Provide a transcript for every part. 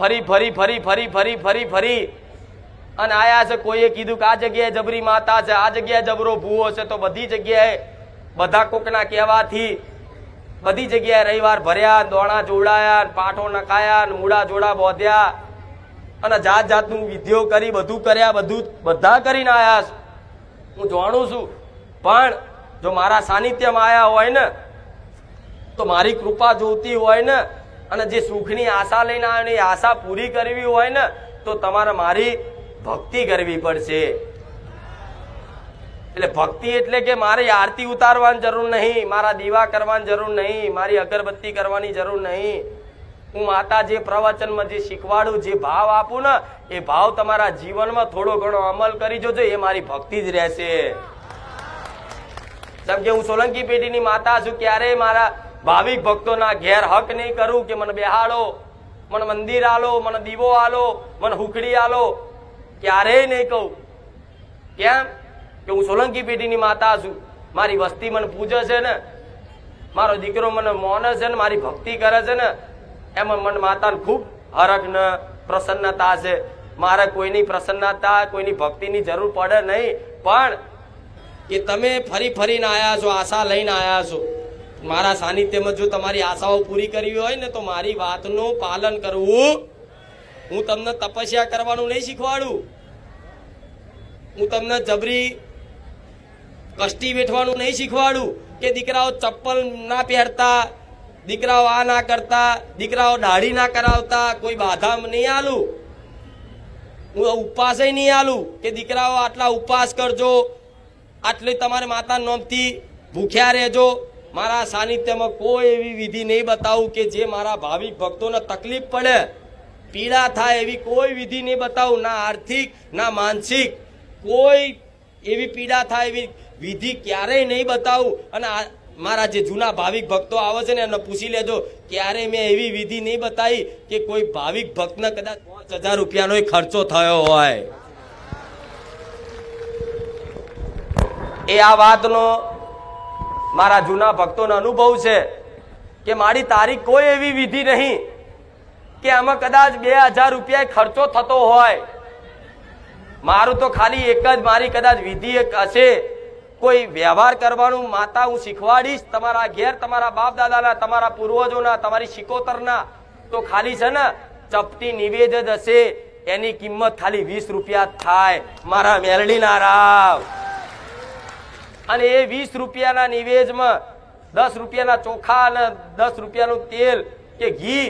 ફરી ફરી ફરી ફરી ફરી ફરી ફરી અને આયા છે, કોઈએ કીધું કે આ જગ્યાએ જબરી માતા છે, આ જગ્યાએ જબરો ભૂવો છે, તો બધી જગ્યાએ બધા કોકના કહેવાથી બધી જગ્યાએ રવિવાર ભર્યા, દોણા જોડાયા પાઠો નખાયા મૂળા જોડા બોધ્યા અને જાત જાતનું વિધિઓ કરી, બધું કર્યા, બધું બધા કરીને આવ્યા છે. હું જાણું છું, પણ જો મારા સાનિધ્યમાં આવ્યા હોય ને, તો મારી કૃપા જોતી હોય ને અને જે સુખની આશા લઈને આવ્યો એ આશા પૂરી કરવી હોય ને, તો તમારે મારી ભક્તિ કરવી પડશે. એટલે ભક્તિ એટલે કે મારે આરતી ઉતારવાની જરૂર નહીં, મારા દીવા કરવાની જરૂર નહીં, મારી અગરબત્તી કરવાની જરૂર નહીં. હું માતા જે પ્રવચનમાં જે શીખવાડું, જે ભાવ આપું ને, એ ભાવ તમારા જીવનમાં થોડો ઘણો અમલ કરી જોજો, એ મારી ભક્તિ જ રહેશે. જેમ કે હું સોલંકી પેઢીની માતા છું, ક્યારેય મારા ભાવિક ભક્તોના ઘેર હક નહીં કરું કે મને બેહાડો, મને મંદિર આલો, મને દીવો આલો, મને હુકડી આલો, ક્યારેય નહીં કહું. કેમ? કે હું સોલંકી પેઢીની માતા છું. મારી વસ્તી મને પૂજે છે ને. મારો દીકરો મને મોને છે ને, મારી ભક્તિ કરે છે ને. એમાં મને માતાને ખૂબ હરખ ને પ્રસન્નતા છે. મારે કોઈની પ્રસન્નતા, કોઈની ભક્તિની જરૂર પડે નહીં. પણ કે તમે ફરી ફરીને આવ્યા છો, આશા લઈને આવ્યા છો. મારા સાનિધ્યમાં જો તમારી આશાઓ પૂરી કરવી હોય ને તો મારી વાતનું પાલન કરવું. હું તમને તપસ્યા કરવાનું નહીં શીખવાડું. હું તમને જબરી કષ્ટી વેઠવાનું નહીં શીખવાડું કે દીકરાઓ ચપ્પલ ના પહેરતા, દીકરાઓ આ ના કરતા, દીકરાઓ દાઢી ના કરાવતા, કોઈ બાધા નહીં આલું. હું ઉપવાસે નહીં આલું કે દીકરાઓ આટલા ઉપવાસ કરજો, આટલી તમારે માતા નોમથી ભૂખ્યા રહેજો. મારા સાનિધ્યમાં કોઈ એવી વિધિ નહીં બતાવું કે જે મારા ભાવિક ભક્તોને તકલીફ પડે. પીડા થાય એવી કોઈ વિધિ નહીં બતાવું, ના આર્થિક, ના માનસિક. કોઈ એવી પીડા થાય એવી વિધિ ક્યારેય નહીં બતાવું. અને મારા જે જૂના ભાવિક ભક્તો આવે છે ને, એમને પૂછી લેજો ક્યારેય મેં એવી વિધિ નહીં બતાવી કે કોઈ ભાવિક ભક્તને કદાચ પાંચ હજાર રૂપિયાનો ખર્ચો થયો હોય? એ આ વાતનો મારા જૂના ભક્તોનો અનુભવ છે કે મારી તારીખ કોઈ એવી વિધિ નહીં કે આમાં કદાચ બે હજાર રૂપિયા ખર્ચો થતો હોય. મારું તો ખાલી એક જ મારી કદાચ વિધિ એક હશે. કોઈ વ્યવહાર કરવાનું માતા હું શીખવાડીશ તમારા ઘેર, તમારા બાપ દાદાના તમારા પૂર્વજોના, તમારી શિકોતરના, તો ખાલી છે ને ચપટી નિવેદ જ હશે. એની કિંમત ખાલી વીસ રૂપિયા થાય. મારા મેલડીના રાવ અને એ વીસ રૂપિયાના નિવેજમાં દસ રૂપિયાના ચોખા અને દસ રૂપિયાનું તેલ કે ઘી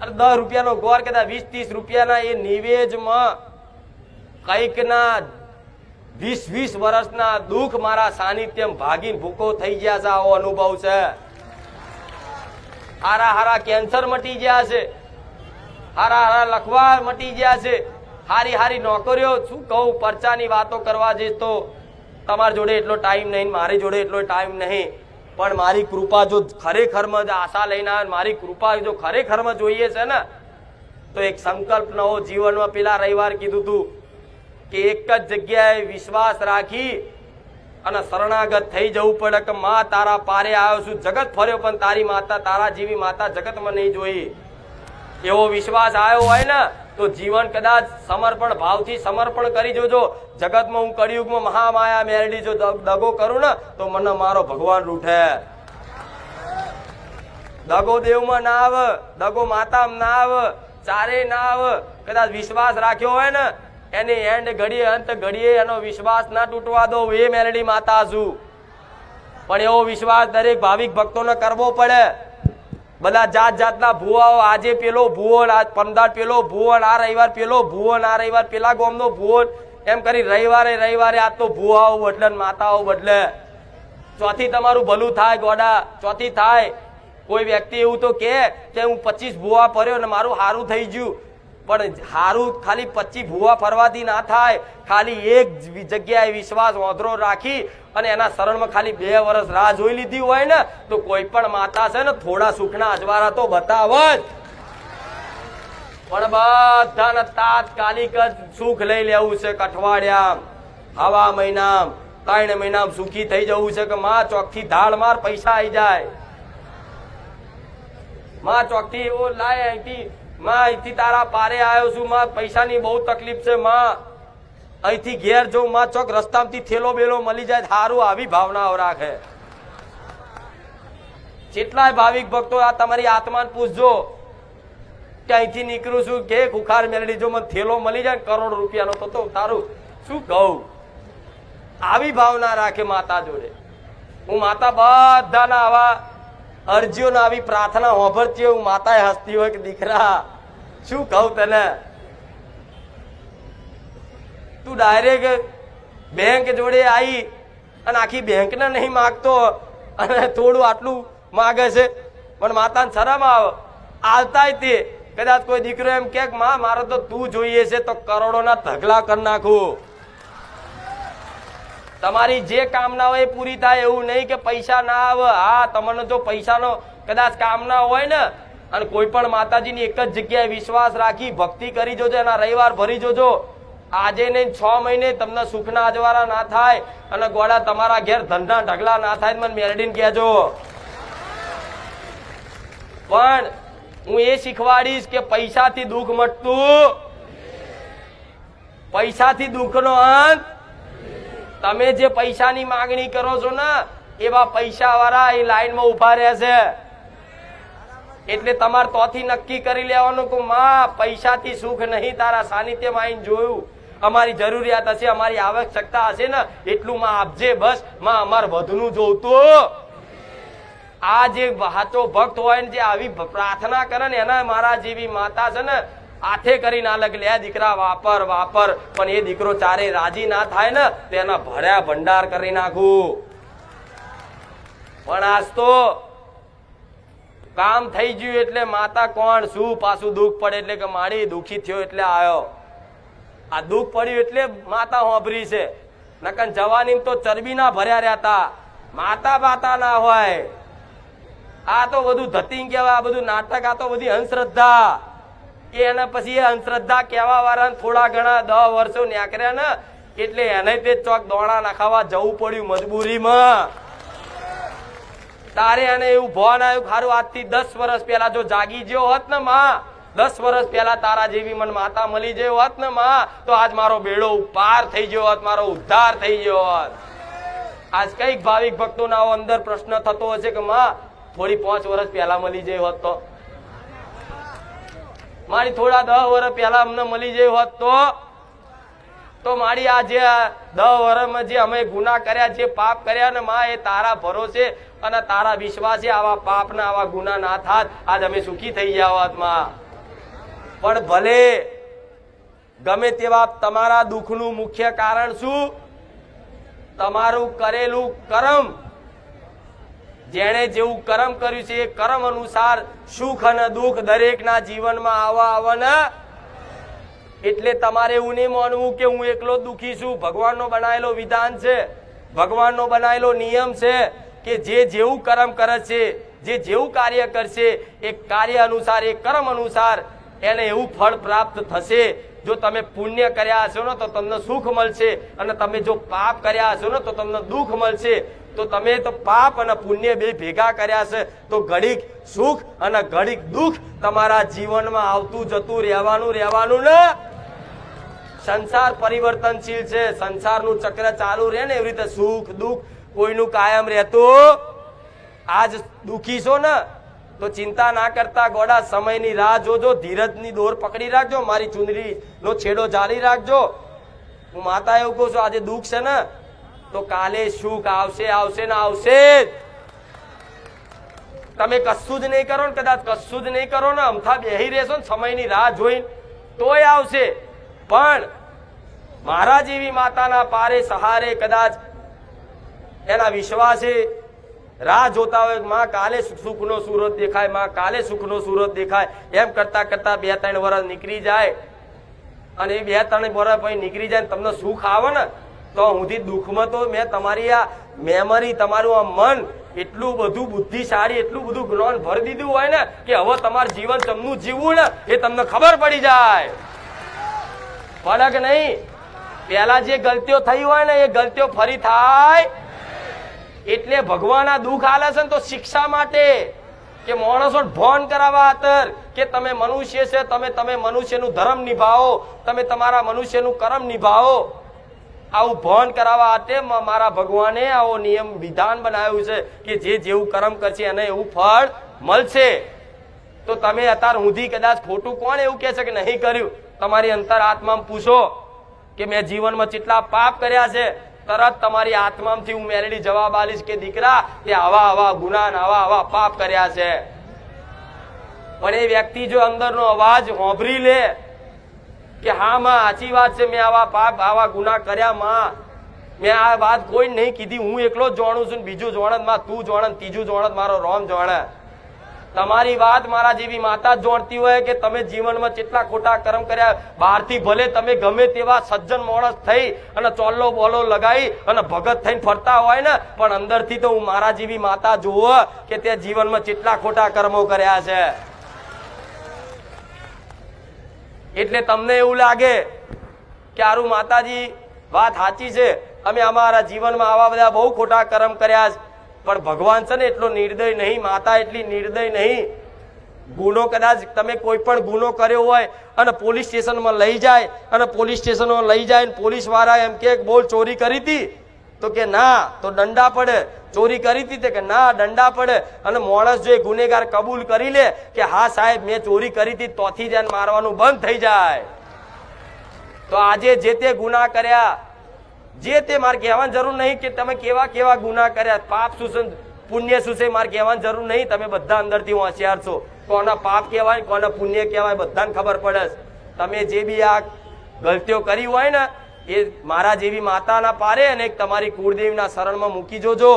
અને દસ રૂપિયાનો ગોળ કે વીસ ત્રીસ રૂપિયાના એ નિવેજમાં કંઈકના વીસ વીસ વર્ષના દુઃખ મારા સાનિધ્યમ ભાગીને ભૂકો થઈ ગયા છે, આવો અનુભવ છે. હારા હારા કેન્સર મટી ગયા છે. હારા હારા લખવા મટી ગયા છે. હારી હારી નોકરીઓ, શું કહું, પરચાની વાતો કરવા જઈશ તો તમારી જોડે એટલો ટાઈમ નહીં, મારી જોડે એટલો ટાઈમ નહીં. પણ મારી કૃપા જો ખરેખરમાં જ આશા લઈને આવે, મારી કૃપા જો ખરેખરમાં જોઈએ છે ને, તો એક સંકલ્પ નવો જીવનમાં પેલા રવિવાર કીધું તું કે એક જ જગ્યાએ વિશ્વાસ રાખી અને શરણાગત થઈ જવું પડે કે માં તારા પારે આવ્યો છું, જગત ફર્યો પણ તારી માતા, તારા જેવી માતા જગતમાં નહીં જોઈ એવો વિશ્વાસ આવ્યો હોય ને તો જીવન કદાચ સમર્પણ ભાવથી સમર્પણ કરી જોજો. જગતમાં હું કળિયુગમાં મહામાયા મેરડી જો દગો કરું ને, તો મને મારો ભગવાન રૂઠે. દગો દેવમાં ના આવ, દગો માતામાં ના આવ ચારે ના આવ. કદાચ વિશ્વાસ રાખ્યો હોય ને, એની એન્ડ ઘડીએ, અંત ઘડીએ એનો વિશ્વાસ ના તૂટવા દો. એ મેરડી માતા છું પણ એવો વિશ્વાસ દરેક ભાવિક ભક્તોને કરવો પડે. બધા જાત જાતના ભુવાઓ, આજે પેલો ભુવન, આજ પંદર પેલો ભુવન, આ રવિવાર પેલો ભુવન, આ રવિવાર પેલા ગામનો ભુવન. એમ કરી રવિવારે રવિવારે આજ તો ભુવાઓ બદલે માતાઓ બદલે. ચોથી તમારું ભલું થાય ગોડા, ચોથી થાય. કોઈ વ્યક્તિ એવું તો કે કે હું પચીસ ભુવા ફર્યો ને મારું સારું થઈ ગયું. પણ હારું ખાલી પચીસ ભુવા ફરવાથી ના થાય. ખાલી એક જગ્યાએ વિશ્વાસ ઓધરો રાખી અને એના શરણમાં ખાલી બે વર્ષ રાહ જોઈ લીધી હોય ને, તો કોઈ પણ માતા છે ને, થોડા સુખના અજવારા તો બતાવ જ પણ બધાને તાત્કાલિક જ સુખ લઈ લેવું છે કઠવાડિયા હવા મહિના ત્રણ મહિના સુખી થઈ જવું છે કે માં ચોકથી ધાડ માર પૈસા આવી જાય. માં ચોકથી એવો લાય અહીંથી, માં અહીંથી તારા પારે આવ્યો છું, માં પૈસાની બહુ તકલીફ છે, માં. અહીંથી ઘેર જવું માં ચોક રસ્તામાંથી થેલો બેલો મળી જાય સારું આવી ભાવનાઓ રાખે. જેટલાય ભાવિક ભક્તો આ તમારી આત્માને પૂછજો, કે અહીંથી નીકળું છું, કે ખુખાર મેળડી જો મને થેલો મળી જાય કરોડ રૂપિયાનો તો તો તારું શું કહું? આવી ભાવના રાખે માતા જોડે. હું માતા બધાના આવા અરજીઓના આવી પ્રાર્થના હોભરતી હું માતાએ હસતી હોય કે દીકરા, શું કહું તને? તું ડાયરેક્ટ બેંક જોડે આવી અને આખી બેંકને નહીં માગતો અને થોડું આટલું માગે છે. પણ માતાને શરમ આવે. આવતાય તે કદાચ કોઈ દીકરો એમ કે માં, મારે તો તું જોઈએ છે તો કરોડોના ઢગલા કરી નાખું. તમારી જે કામના હોય એ પૂરી થાય એવું નહીં કે પૈસા ના આવે. હા, તમને જો પૈસાનો કદાચ કામના હોય ને, અને કોઈ પણ માતાજીની એક જ જગ્યાએ વિશ્વાસ રાખી, ભક્તિ કરી જોજો, એના રવિવાર ભરી જોજો. આજે ને છ મહિને તમને સુખના અજવાળા ના થાય અને ગોળા તમારા ઘેર ધંધા ઢગલા ના થાય મને મેરડીને કહેજો. પણ હું એ શીખવાડીશ કે પૈસાથી દુઃખ મટતું પૈસાથી દુઃખનો અંત તમે જે પૈસાની માગણી કરો છો ને, એવા પૈસા વાળા એ લાઈનમાં ઊભા રહેશે એટલે તમારે તોથી નક્કી કરી લેવાનું કે, માં, પૈસાથી સુખ નહીં, તારા સાનિધ્યમાં આવીને જોયું. અમારી જરૂરિયાત હશે, અમારી આવશ્યકતા હશે ને, એટલું માં આપજે બસ. માં અમારે વધુનું જોતું આ જે હાચો ભક્ત હોય ને, જે આવી પ્રાર્થના કરે ને, એના મારા જેવી માતા છે ને, હાથે કરી ના લગ લે, દીકરા વાપર વાપર. પણ એ દીકરો ચારે રાજી ના થાય ને તેના ભર્યા ભંડાર કરી નાખું. પણ આજ તો કામ થઈ ગયું એટલે માતા કોણ, શું પાછું દુઃખ પડે એટલે કે માડી દુઃખી થયો એટલે આવ્યો. આ દુઃખ પડ્યું એટલે માતા હોભરી છે. નકન જવાની તો ચરબી ના ભર્યા રહેતા. માતા બાતા ના હોય. આ તો બધું ધતિંગ આ બધું નાટક, આ તો બધી અંધશ્રદ્ધા. એને પછી એ અંધશ્રદ્ધા કહેવા વાળા થોડા ઘણા દસ વર્ષો ન્યાકર્યા ને, એટલે એને તે ચોક દોણા નખાવા જવું પડ્યું મજબૂરીમાં. તારે એને એવું ભોન આવ્યું ખારું આજથી દસ વર્ષ પહેલા જો જાગી ગયો હોત ને માં દસ વર્ષ પહેલા તારા જેવી મને માતા મળી જઈ હોત ને માં, તો આજ મારો બેડો પાર થઈ ગયો હોત, મારો ઉદ્ધાર થઈ ગયો હોત. આજ કંઈક ભાવિક ભક્તો અંદર પ્રશ્ન થતો હશે કે માં, થોડી પાંચ વર્ષ પહેલા મળી જઈ હોત તો. મારી થોડા દસ વર્ષ પહેલા અમને મળી જઈ હોત તો. તો મારી આ જે દસ વર્ષમાં જે અમે ગુના કર્યા, જે પાપ કર્યા ને માં, એ તારા ભરોસે અને તારા વિશ્વાસે આવા પાપ ના આવા ગુના ના થાત. આજ અમે સુખી થઈ ગયા હોત, માં. પણ ભલે ગમે તેવા તમારા દુઃખનું મુખ્ય કારણ શું? તમારું કરેલું કર્મ, જેણે જેવું કર્મ કર્યું છે એ કર્મ અનુસાર સુખ અને દુઃખ દરેકના જીવનમાં આવવા આવવાના એટલે તમારે એવું નહીં માનવું કે હું એકલો દુઃખી છું. ભગવાનનો બનાવેલો વિધાન છે. ભગવાનનો બનાવેલો નિયમ છે કે જે જેવું કર્મ કરે છે, જે જેવું કાર્ય કરશે, એ કાર્ય અનુસાર, એ કર્મ અનુસાર એને એવું ફળ પ્રાપ્ત થશે. જો તમે પુણ્ય કર્યા હશો ને તો તમને સુખ મળશે. અને તમે જો પાપ કર્યા હશો ને તો તમને દુઃખ મળશે. તો તમે તો પાપ અને પુણ્ય બે ભેગા કર્યા છે. તો ઘડીક સુખ અને ઘડીક દુઃખ તમારા જીવનમાં આવતું જતું રહેવાનું રહેવાનું ને સંસાર પરિવર્તનશીલ છે. સંસારનું ચક્ર ચાલુ રહે ને એવી રીતે સુખ દુઃખ કોઈનું કાયમ રહેતું આજ દુઃખી છો ને? તો ચિંતા ના કરતા ગોડા, સમયની રાહ જોજો, ધીરજની દોર પકડી રાખજો, મારી ચુંદડી નો છેડો જાળી રાખજો. હું માતા એવું કહું છું, આજે દુઃખ છે ને, તો કાલે સુખ આવશે આવશે ને આવશે તમે કશું જ નહીં કરો ને, કદાચ કશું જ નહીં કરો ને, અમથા બેહી રહેશો ને, સમયની રાહ જોઈને, તોય આવશે. પણ મારા જેવી માતાના પારે સહારે કદાચ એના વિશ્વાસે રાહ જોતા હોયમાં કાલે સુખનો સુરત દેખાય, માં કાલે સુખનો સુરત દેખાય. એમ કરતા કરતા બે ત્રણ વર્ષ નીકળી જાય. અને એ બે ત્રણ વર્ષ પછી નીકળી જાય તમને સુખ આવે ને, તો હુંથી દુઃખમાં તો મેં તમારી આ મેમરી તમારું આ મન એટલું બધું બુદ્ધિશાળી, એટલું બધું જ્ઞાન ભરી દીધું હોય ને, કે હવે તમારું જીવન તમનું જીવવું ને, એ તમને ખબર પડી જાય. ફરક નહીં પેલા જે ગલતીઓ થઈ હોય ને, એ ગલતીઓ ફરી થાય એટલે ભગવાન આ દુઃખ આલે છે ને તો શિક્ષા માટે. કે માણસો ભોન કરાવવા આતર કે તમે મનુષ્ય છે, તમે તમે મનુષ્યનું ધર્મ નિભાવો, તમે તમારા મનુષ્યનું કર્મ નિભાવો. આવું ભોન કરાવવા આતે મારા ભગવાને આવો નિયમ વિધાન બનાવ્યું છે કે જે જેવું કર્મ કરશે એને એવું ફળ મળશે. તો તમે અત્યારે ઊંધી કદાચ ખોટું કોણ એવું કહે છે કે નહીં કર્યું? તમારી અંતર આત્મામાં પૂછો કે મેં જીવનમાં કેટલા પાપ કર્યા છે તરત તમારી આત્મામાંથી હું મેલેડી જવાબ આલીશ કે દીકરા તે આવા આવા ગુના આવા આવા પાપ કર્યા છે. પણ એ વ્યક્તિ જો અંદરનો અવાજ હોંભરી લે કે હા માં સાચી વાત છે, મેં આવા પાપ, આવા ગુના કર્યા માં. મેં આ વાત કોઈ નહીં કીધી, હું એકલો જ જાણું છું બીજું જોણતમાં, તું જોણત ત્રીજું જોણત મારો રોમ જોણે. તમારી વાત મારા જેવી માતા જોડતી હોય કે તમે જીવનમાં કેટલા ખોટા કર્મ કર્યા, બહારથી ભલે તમે ગમે તેવા સજ્જન માણસ થઈ અને ચોલ્લો બોલો લગાવી અને ભગત થઈને ફરતા હોય ને, પણ અંદરથી તો હું મારા જેવી માતા જુઓ કે તે જીવનમાં કેટલા ખોટા કર્મો કર્યા છે. એટલે તમને એવું લાગે કે આરું માતાજી, વાત સાચી છે? અમે અમારા જીવનમાં આવા બધા બહુ ખોટા કર્મ કર્યા છે. પણ ભગવાન છે ને એટલો નિર્દય નહીં, માતા એટલી નિર્દય નહીં. ગુનો કદાચ તમે કોઈ પણ ગુનો કર્યો હોય અને પોલીસ સ્ટેશનમાં લઈ જાય, અને પોલીસ સ્ટેશનમાં લઈ જાય અને પોલીસવાળા એમ કે બોલ ચોરી કરી હતી? તો કે ના, તો દંડા પડે. ચોરી કરી હતી કે ના, દંડા પડે. અને માણસ જો એ ગુનેગાર કબૂલ કરી લે કે હા સાહેબ, મેં ચોરી કરી હતી, તોથી જ મારવાનું બંધ થઈ જાય. તો આજે જે તે ગુના કર્યા જે તે મારે કહેવાની જરૂર નહીં કે તમે કેવા કેવા ગુના કર્યા. પાપ શું પુણ્ય શું છે મારે કહેવાની જરૂર નહીં. તમે બધા અંદરથી હોશિયાર છો. કોના પાપ કહેવાય, કોના પુણ્ય કહેવાય, બધાને ખબર પડે તમે જે બી આ ગલતીઓ કરી હોય ને, એ મારા જેવી માતાના પારે અને એક તમારી કુળદેવીના શરણમાં મૂકી જોજો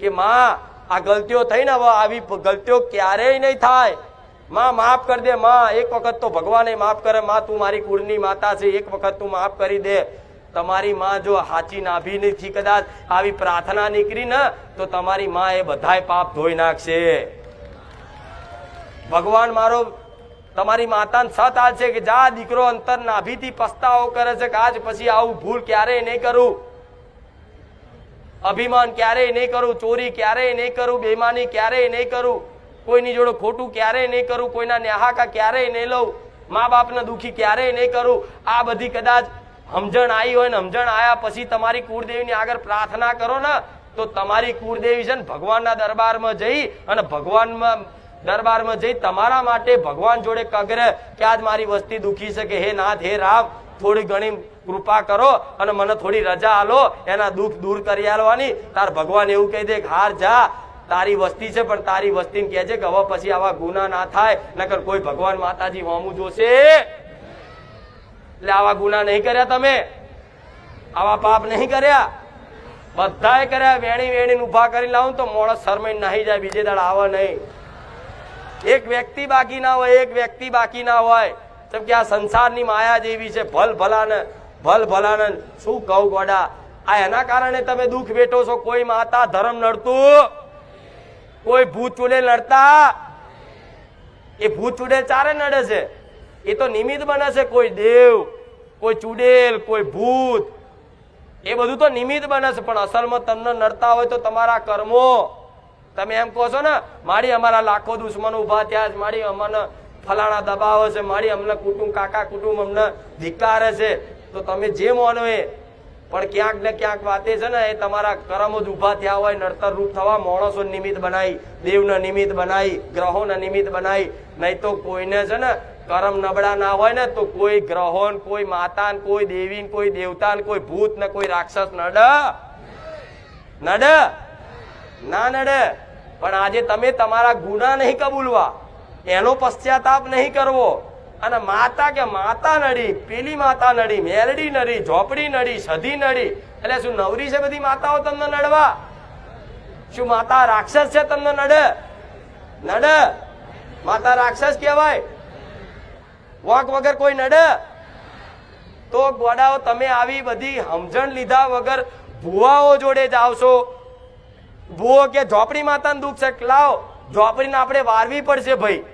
કે માં, આ ગલતીઓ થઈ ને હવે આવી ગલતીઓ ક્યારેય નહીં થાય. માં, માફ કરી દે. માં, એક વખત તો ભગવાને માફ કરે. માં, તું મારી કુળની માતા છે. એક વખત તું માફ કરી દે. તમારી માં જો હાચી નાભી નથી, કદાચ આવી પ્રાર્થના નીકળી ને, તો તમારી માં એ બધાય પાપ ધોઈ નાખશે. ભગવાન મારો, તમારી માતાને સત આ છે કે જા દીકરો અંતર નાભીથી પસ્તાવો કરે છે કે આજ પછી આવું ભૂલ ક્યારેય નહીં કરું. અભિમાન ક્યારેય નહીં કરું, ચોરી ક્યારેય નહીં કરું, બેમાની ક્યારેય નહીં કરું, કોઈની જોડે ખોટું ક્યારેય નહીં કરું, કોઈના નેહાકા ક્યારેય નહીં લઉં, મા બાપને દુખી ક્યારેય નહીં કરું. આ બધી કદાચ સમજણ આવી હોય ને, સમજણ આયા પછી તમારી કુળદેવીની આગળ પ્રાર્થના કરો ને, તો તમારી કુળદેવી છે ને ભગવાનના દરબારમાં જઈ અને ભગવાનમાં દરબારમાં જઈ તમારા માટે ભગવાન જોડે કગરે કે આજ મારી વસ્તી દુખી છે કે હે નાથ, હે રામ, થોડી ઘણી કૃપા કરો અને મને થોડી રજા આલો, એના દુઃખ દૂર કરી આલવાની. તાર ભગવાન એવું કહી દે કે, હાર જા, તારી વસ્તી છે, પણ તારી વસ્તીને કહે છે કે હવે પછી આવા ગુના ના થાય, નકર કોઈ ભગવાન માતાજી હોમું જોશે. એટલે આવા ગુના નહીં કર્યા તમે. આવા પાપ નહીં કર્યા. બધાએ કર્યા. વેણી વેણી ઊભા કરી લાવું તો મોણસ શરમાઈ નાહી જાય, બીજે દાડ આવે નહીં. એક વ્યક્તિ બાકી ના હોય, એક વ્યક્તિ બાકી ના હોય. કેમ કે આ સંસારની માયા જેવી છે, ભલ ભલાને ભલ ભલાને. શું કહું ગોડા? આ એના કારણે તમે દુઃખ વેઠો છો? કોઈ માતા ધર્મ નડતું? કોઈ ભૂત ચૂડે લડતા એ ભૂત ચૂડે ચારે નડે છે. એ તો નિમિત્ત બને કોઈ દેવ, કોઈ ચૂડેલ, કોઈ ભૂત. એ બધું તો નિમિત્ત બને પણ અસલમાં તમને નડતા હોય તો તમારા કર્મો. તમે એમ કહો છો ને, મારી અમારા લાખો દુશ્મનો ઊભા થયા છે, મારી અમને ફલાણા દબાવે છે, મારી અમને કુટુંબ, કાકા કુટુંબ અમને ધિકારે છે. તો તમે જે માનો એ. પણ ક્યાંક ને ક્યાંક વાતે છે ને, એ તમારા કર્મો જ ઊભા થયા હોય, નડતર રૂપ થવા માણસો નિમિત્ત બનાવી, દેવના નિમિત્ત બનાવી, ગ્રહોના નિમિત્ત બનાવી. નહીં તો કોઈને છે ને કરમ નબળા ના હોય ને તો કોઈ ગ્રહો કોઈ માતા કોઈ દેવી કોઈ દેવતા કોઈ ભૂત ને કોઈ રાક્ષસ નડ. નડ. ના નડ. પણ આજે તમે તમારા ગુના નહીં કબૂલવા. એનો પશ્ચાતાપ નહીં કરવો. અને માતા કે માતા નડી, પેલી માતા નડી, મેલડી નડી, ઝોપડી નડી, સધી નડી. એટલે શું નવરી છે બધી માતાઓ તમને નડવા? શું માતા રાક્ષસ છે તમને નડે? નડે. માતા રાક્ષસ કહેવાય? વાંક વગર કોઈ નડે? તો ગોડાઓ તમે આવી બધી સમજણ લીધા વગર ભુવાઓ જોડે જાવશો ભૂવો કે ઝોપડી માતાને દુઃખ છે? લાવો, ઝોપડીને આપણે વારવી પડશે ભાઈ.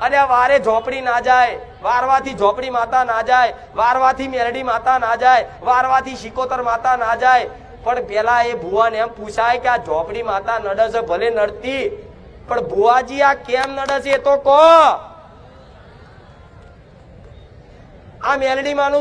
અને વારે ઝોપડી ના જાય, વારવાથી ઝોપડી માતા ના જાય, વારવાથી મેરડી માતા ના જાય, વારવાથી શિકોતર માતા ના જાય. પણ પેલા એ ભુવાને એમ પૂછાય કે આ ઝોપડી માતા નડે છે, ભલે નડતી. પણ ભુવાજી આ કેમ નડે છે એ તો કહો. આ મેલડી માનું